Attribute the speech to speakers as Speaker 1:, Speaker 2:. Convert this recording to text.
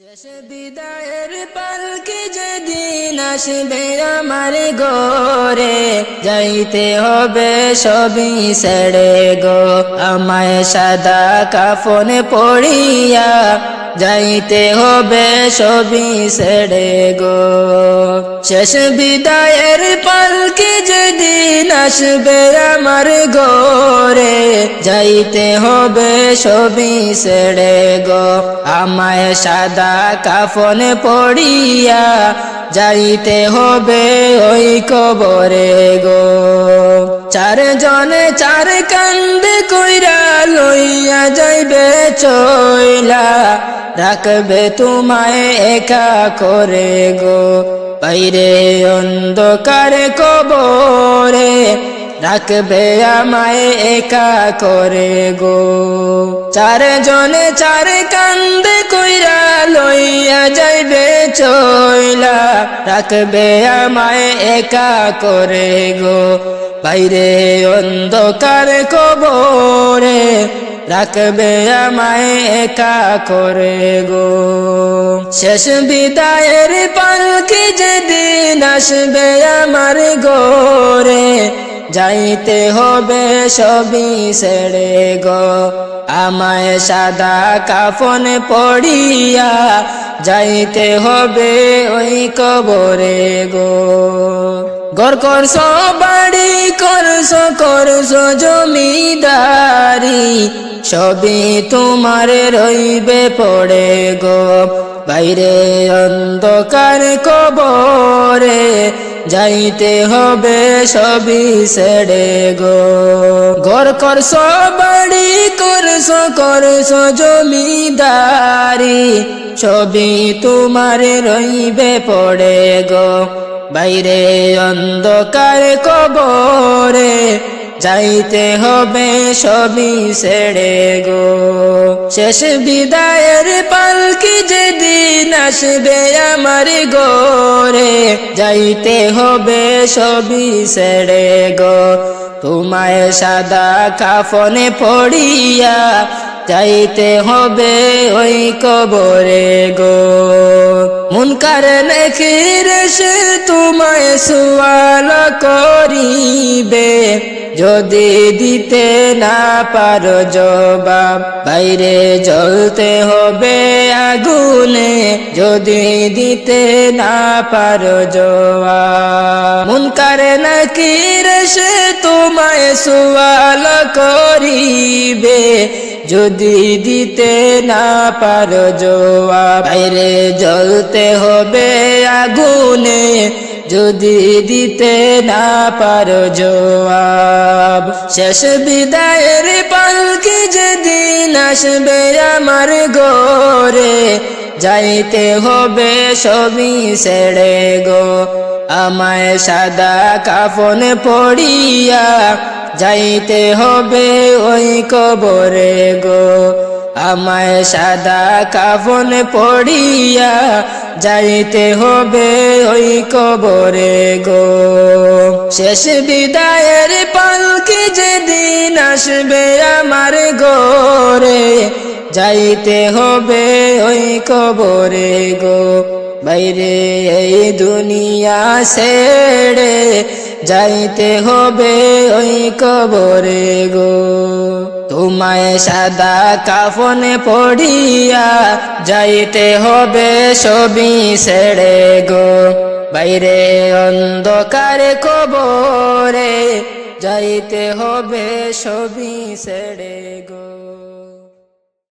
Speaker 1: শেষ বিদায়ের পালকি যেদিন আসবে আমার গোরে যাইতে হবে সবই সেড়ে গো। আমায় সাদা কাফন পড়িয়া যাইতে হবে সবই ছেড়ে গো। শেষ বিদায়ের পালকি যেদিন আসবে আমার গোরে যাইতে হবে সবই ছেড়ে গো। আমায় সাদা কাফন পড়িয়া যাইতে হবে ওই কবরে গো। চার জনে চার কান্দে কইরা লইয়া যাইবে চইলা রাখবে তোমায় একা করে গো। বাইরে অন্ধকার কবরে রাখবে আমায় একা করে গো। চার জনে চার কান্দে কইরা লইয়া যাইবে চইলা। রাখবে আমায় একা করে গো। বাইরে অন্ধকার কবরে রাখবে আমায় একা করে গো। শেষ বিদায়ের পালকি যেদিন আসবে আমার গোরে যাইতে হবে সবই সেড়ে গো। আমায় সাদা কাফন পড়িয়া যাইতে হবে ওই কবরে গো। গর করস বাড়ি করস করস জমিদারি। সবই তোমার রইবে পড়ে গো। বাইরে অন্ধকার কবরে যাইতে হবে সবই সেড়ে গো। ঘর করছ, বাড়ি করস করস জমিদারি, সবই তোমার রইবে পড়ে গো। বাইরে অন্ধকার কবরে যাইতে হবে সবই ছেড়ে গো। শেষ বিদায়ের পালকি যেদিন আসবে আমার গোরে, যাইতে হবে সবই ছেড়ে গো। তোমায় সাদা কাফনে পড়িয়া যাইতে হবে ওই কবরে গো। মুনকার নখির সে তোমায় সুয়াল করিবে। যদি দিতে না পারো জবাব, বাইরে জ্বলতে হবে আগুনে। যদি দিতে না পারো জবাব মুনকার নকির সে তোমায় সুয়াল করিবে? যদি দিতে না পারো জবাব, বাইরে জ্বলতে হবে আগুনে। যদি দিতে না পারো জবাব, শেষ বিদায়ের পালকি যেদিন আসবে আমার গোরে যাইতে হবে সবই ছেড়ে গো। আমায় সাদা কাফন পড়িয়া যাইতে হবে ওই কবরে গো। আমায় সাদা কাফন পড়িয়া যাইতে হবে ওই কবরে গো। শেষ বিদায়ের পালকি যেদিন আসবে আমার গোরে যাইতে হবে ওই কবরে গো। বাইরে এই দুনিয়া ছেড়ে যাইতে হবে ওই কবরে গো। তোমায় সাদা কাফনে পড়িয়া যাইতে হবে সবই ছেড়ে গো। বাইরে অন্ধকার কবরে যাইতে হবে সবই ছেড়ে গো।